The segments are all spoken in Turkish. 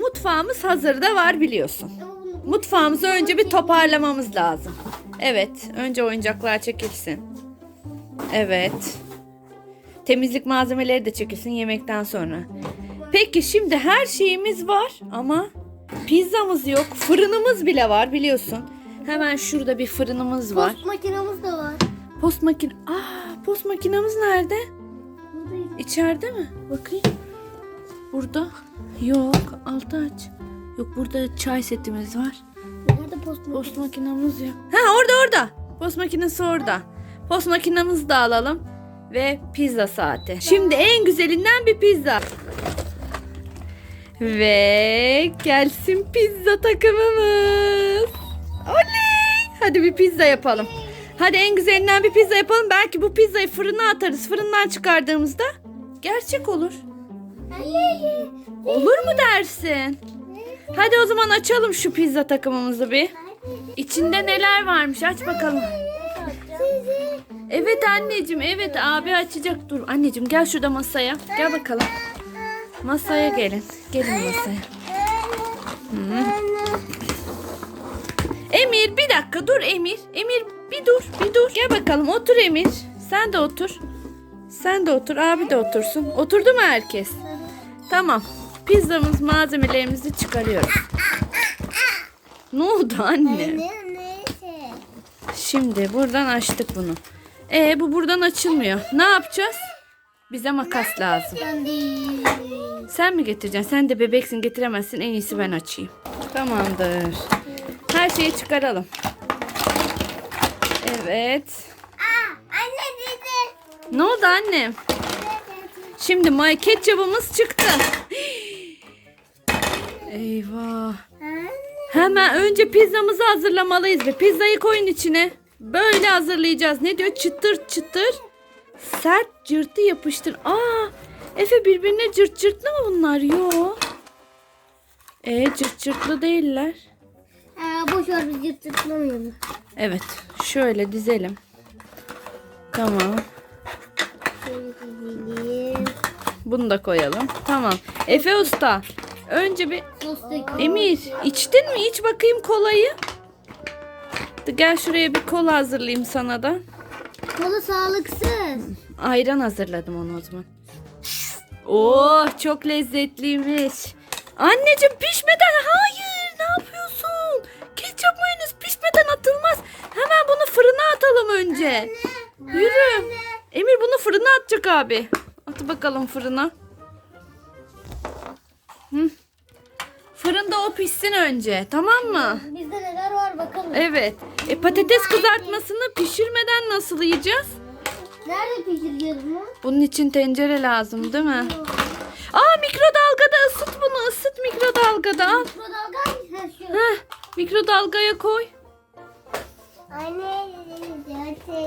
Mutfağımız hazırda var biliyorsun. Mutfağımızı önce bir toparlamamız lazım. Evet, önce oyuncaklar çekilsin. Evet. Temizlik malzemeleri de çekilsin yemekten sonra. Peki şimdi her şeyimiz var ama pizzamız yok. Fırınımız bile var biliyorsun. Hemen şurada bir fırınımız var. Post makinamız da var. Post makine... Aa, post makinamız nerede? İçeride mi? Bakayım. Burada. Yok. Altı aç. Yok burada çay setimiz var. Nerede post makinesi? Post makinamız yok. Ha orada orada. Post makinesi orada. Post makinamızı da alalım. Ve pizza saati. Şimdi en güzelinden bir pizza. Ve gelsin pizza takımımız. Oley! Hadi bir pizza yapalım. Hadi en güzelinden bir pizza yapalım. Belki bu pizzayı fırına atarız. Fırından çıkardığımızda gerçek olur. Olur mu dersin? Hadi o zaman açalım şu pizza takımımızı bir. İçinde neler varmış aç bakalım. Evet anneciğim evet abi açacak. Dur anneciğim gel şurada masaya. Gel bakalım. Masaya gelin. Gelin masaya. Hı. Emir bir dakika dur Emir. Emir bir dur bir dur. Gel bakalım otur Emir. Sen de otur. Sen de otur abi de otursun. Oturdu mu herkes? Tamam. Pizzamız malzemelerimizi çıkarıyoruz. Ne oldu anne? Şimdi buradan açtık bunu. E bu buradan açılmıyor. Ne yapacağız? Bize makas lazım. Sen mi getireceksin? Sen de bebeksin getiremezsin. En iyisi ben açayım. Tamamdır. Her şeyi çıkaralım. Evet. Anne dedi. Ne oldu annem? Şimdi may ketçabımız çıktı. Eyvah. Hemen önce pizzamızı hazırlamalıyız. Ve pizzayı koyun içine. Böyle hazırlayacağız. Ne diyor? Çıtır çıtır. Sert cırtı yapıştır. Aa, Efe birbirine cırt cırtlı mı bunlar? Yo. E cırt cırtlı değiller. Aa, boş ver biz yırtırtlamıyoruz. Evet. Şöyle dizelim. Tamam. Bunu da koyalım. Tamam. Efe Usta. Önce bir. Emir içtin mi? İç bakayım kolayı. Gel şuraya bir kola hazırlayayım sana da. Kola sağlıksız. Ayran hazırladım onu o zaman. Oh çok lezzetliymiş. Anneciğim pişmeden hayır ne yapıyorsun? Ketçap mayonez pişmeden atılmaz. Hemen bunu fırına atalım önce. Yürü. Emir bunu fırına atacak abi. At bakalım fırına. Hı. Fırında o pişsin önce tamam mı? Bizde neler var bakalım. Evet. E, patates kızartmasını pişirmeden nasıl yiyeceğiz? Nerede pişireceğiz bunu? Bunun için tencere lazım değil mi? Aa mikrodalgada ısıt bunu ısıt mikrodalgada al. Mikrodalga şu. Heh, mikrodalgaya koy. Anne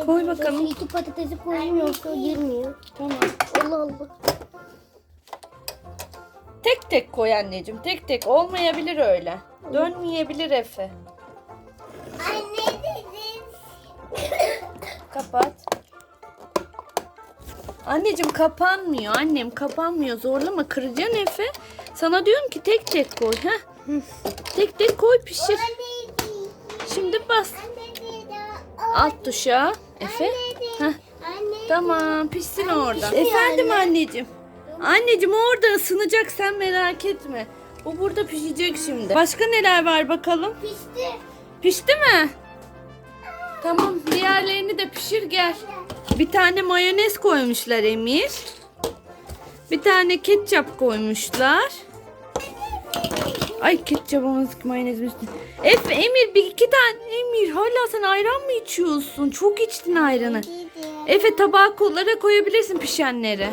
Koy bakalım. Şu iki patatesi koyayım yoksa girmiyor. Tamam. Allah Allah. Tek tek koy anneciğim tek tek olmayabilir öyle. Dönmeyebilir Efe. Anne dedim. Kapat. Anneciğim kapanmıyor annem kapanmıyor zorlama kıracaksın Efe. Sana diyorum ki tek tek koy. Heh. Tek tek koy pişir. Şimdi bas. Alt tuşa Efe. Heh. Tamam pişsin orada. Efendim anne. anneciğim. Anneciğim orada ısınacak sen merak etme. O burada pişecek şimdi. Başka neler var bakalım? Pişti. Pişti mi? Tamam diğerlerini de pişir gel. Bir tane mayonez koymuşlar Emir. Bir tane ketçap koymuşlar. Ay ketçapımız mayonezimiz. Efe Emir bir iki tane. Emir hala sen ayran mı içiyorsun? Çok içtin ayranı. Efe tabağa kollara koyabilirsin pişenleri.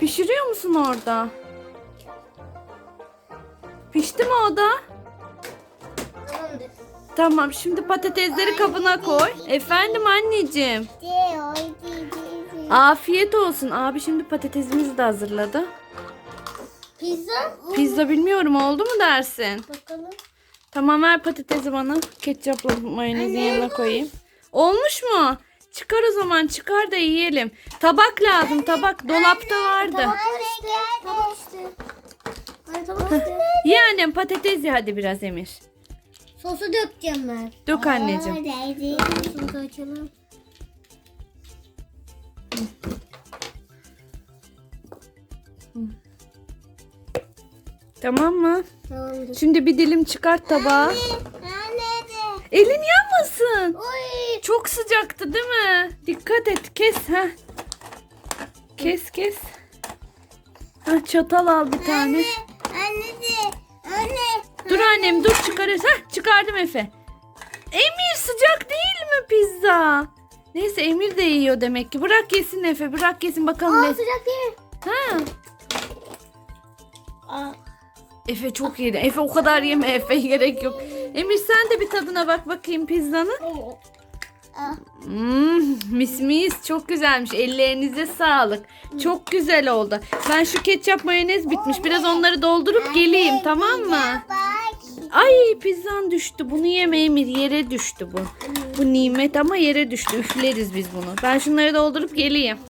Pişiriyor musun orada? Pişti mi o da? Tamamdır. Tamam şimdi patatesleri kabına koy. Efendim anneciğim. Afiyet olsun. Abi şimdi patatesimizi de hazırladı. Pizza. Pizza bilmiyorum oldu mu dersin? Bakalım. Tamam ver patatesi bana. Ketçapla mayonezin yanına koyayım. Olmuş mu? Çıkar o zaman çıkar da yiyelim. Tabak lazım tabak. Dolapta vardı. Tabak işte. Tabak işte. Ay tamam. Ye annem patates ye hadi biraz Emir. Sosu dökeceğim ben. Dök anneciğim. Sosunu da açalım. Tamam mı? Tamamdır. Şimdi bir dilim çıkart tabağa. Anne Elin yanmasın. Oy. Çok sıcaktı değil mi? Dikkat et kes ha. Kes kes. Ha, çatal al bir tane. Anne de. Anne. Dur annem dur çıkarırız. Hah çıkardım Efe. Emir sıcak değil mi pizza? Neyse Emir de yiyor demek ki. Bırak yesin Efe bırak yesin bakalım. Aa ne- sıcak değil. Ha. Aa. Efe çok yedi. Efe o kadar yeme Efe gerek yok. Emir sen de bir tadına bak bakayım pizzanın. Aa. Hmm, mis mis çok güzelmiş. Ellerinize sağlık. Çok güzel oldu. Ben şu ketçap mayonez bitmiş. Biraz onları doldurup geleyim tamam mı? Ay pizzan düştü. Bunu yeme Emir. Yere düştü bu. Bu nimet ama yere düştü. Üfleriz biz bunu. Ben şunları doldurup geleyim.